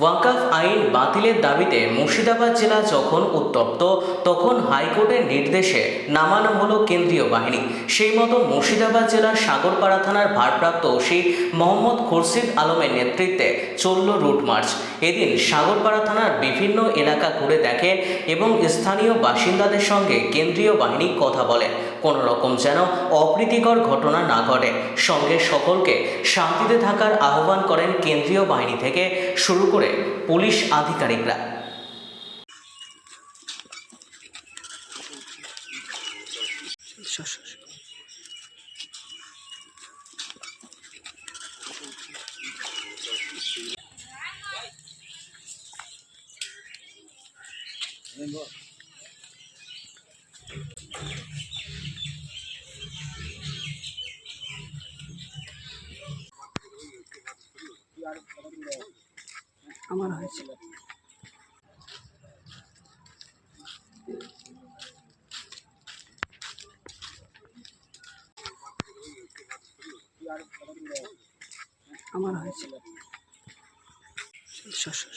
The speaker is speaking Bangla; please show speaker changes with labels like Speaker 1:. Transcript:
Speaker 1: ওয়াকাফ আইন বাতিলের দাবিতে মুর্শিদাবাদ জেলা যখন উত্তপ্ত, তখন হাইকোর্টের নির্দেশে নামানো হলো কেন্দ্রীয় বাহিনী। সেই মতো মুর্শিদাবাদ জেলার সাগরপাড়া থানার ভারপ্রাপ্ত ওসি মোহাম্মদ খুরশিদ আলমের নেতৃত্বে চলল রুট মার্চ। এদিন সাগরপাড়া থানার বিভিন্ন এলাকা ঘুরে দেখেন এবং স্থানীয় বাসিন্দাদের সঙ্গে কেন্দ্রীয় বাহিনী কথা বলে। কোনো রকম যেন অপ্রীতিকর ঘটনা না ঘটে। সঙ্গে সকলকে শান্তিতে থাকার আহ্বান করেন কেন্দ্রীয় বাহিনী থেকে শুরু করে পুলিশ আধিকারিকরা।
Speaker 2: আমার হয়েছে। আমার হয়েছিল শ- শ-